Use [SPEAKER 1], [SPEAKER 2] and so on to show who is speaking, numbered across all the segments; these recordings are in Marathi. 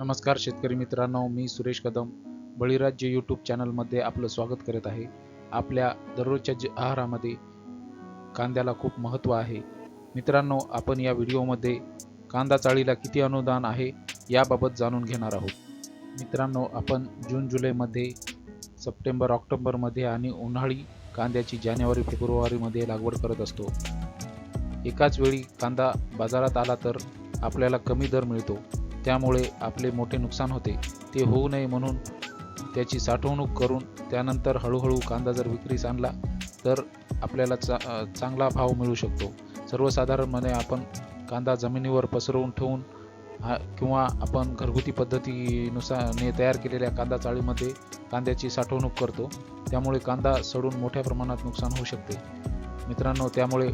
[SPEAKER 1] नमस्कार शेतकरी मित्रांनो मी सुरेश कदम. बळीराज्य यूट्यूब चॅनलमध्ये आपलं स्वागत करत आहे. आपल्या दररोजच्या ज आहारामध्ये कांद्याला खूप महत्त्व आहे. मित्रांनो आपण या व्हिडिओमध्ये कांदा चाळीला किती अनुदान आहे याबाबत जाणून घेणार आहोत. मित्रांनो आपण जून जुलैमध्ये सप्टेंबर ऑक्टोबरमध्ये आणि उन्हाळी कांद्याची जानेवारी फेब्रुवारीमध्ये लागवड करत असतो. एकाच वेळी कांदा बाजारात आला तर आपल्याला कमी दर मिळतो. त्यामुळे आपले मोठे नुकसान होते. ते होऊ नये म्हणून त्याची साठवणूक करून त्यानंतर हळूहळू कांदा जर विक्रीस आणला तर आपल्याला चा चांगला भाव मिळू शकतो. सर्वसाधारणपणे आपण कांदा जमिनीवर पसरवून ठेवून हा किंवा आपण घरगुती पद्धतीनुसार ने तयार केलेल्या कांदा चाळीमध्ये कांद्याची साठवणूक करतो. त्यामुळे कांदा सडून मोठ्या प्रमाणात नुकसान होऊ शकते. मित्रांनो त्यामुळे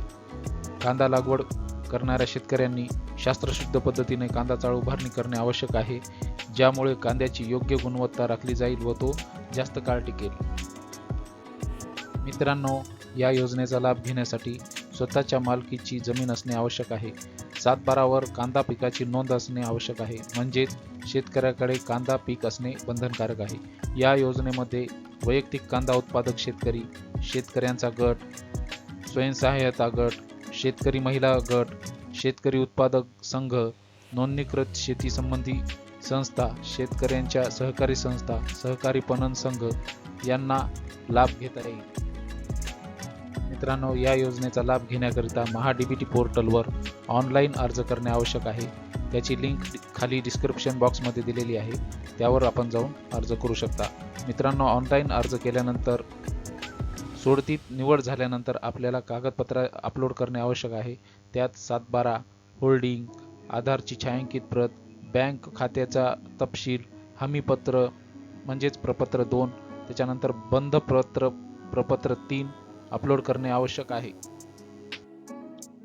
[SPEAKER 1] कांदा लागवड करणाऱ्या शेतकऱ्यांनी शास्त्रशुद्ध पद्धतीने कांदा चाळ उभारणी करणे आवश्यक आहे ज्यामुळे कांद्याची योग्य गुणवत्ता राखली जाईल व तो जास्त काळ टिकेल. मित्रांनो या योजनेचा लाभ घेण्यासाठी स्वतःच्या मालकीची जमीन असणे आवश्यक आहे. सातबारावर कांदा पिकाची नोंद असणे आवश्यक आहे. म्हणजेच शेतकऱ्याकडे कांदा पीक असणे बंधनकारक आहे. या योजनेमध्ये वैयक्तिक कांदा उत्पादक शेतकरी शेतकऱ्यांचा गट स्वयंसहाय्यता गट शेतकरी महिला गट शेतकरी उत्पादक संघ नोंदणीकृत शेती संबंधी संस्था शेतकऱ्यांच्या सहकारी संस्था सहकारी पणन संघ यांना लाभ घेता येईल. मित्रांनो या योजनेचा लाभ घेण्याकरिता महा डी बी टी पोर्टलवर ऑनलाईन अर्ज करणे आवश्यक आहे. त्याची लिंक खाली डिस्क्रिप्शन बॉक्समध्ये दिलेली आहे. त्यावर आपण जाऊन अर्ज करू शकता. मित्रांनो ऑनलाईन अर्ज केल्यानंतर सोडतीत निवड झाल्यानंतर आपल्याला कागदपत्र अपलोड करणे आवश्यक आहे. त्यात सातबारा होल्डिंग आधारची छायांकित प्रत बँक खात्याचा तपशील हमीपत्र म्हणजेच प्रपत्र दोन त्याच्यानंतर बंद पत्र प्रपत्र तीन अपलोड करणे आवश्यक आहे.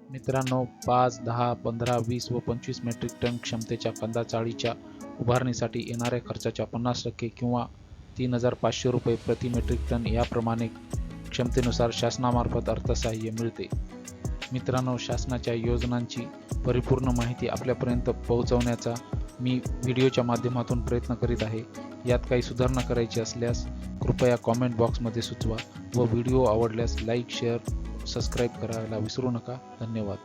[SPEAKER 1] मित्रांनो पाच दहा पंधरा वीस व पंचवीस मेट्रिक टन क्षमतेच्या कंदा चाळीच्या उभारणीसाठी येणाऱ्या खर्चाच्या पन्नास टक्के किंवा तीन हजार पाचशे रुपये प्रति मेट्रिक टन याप्रमाणे क्षमतेनुसार शासनामार्फत अर्थसहाय्य मिळते. मित्रांनो शासनाच्या योजनांची परिपूर्ण माहिती आपल्यापर्यंत पोहोचवण्याचा मी व्हिडिओच्या माध्यमातून प्रयत्न करीत आहे. यात काही सुधारणा करायची असल्यास कृपया कॉमेंट बॉक्समध्ये सुचवा व व्हिडिओ आवडल्यास लाईक शेअर सबस्क्राईब करायला विसरू नका. धन्यवाद.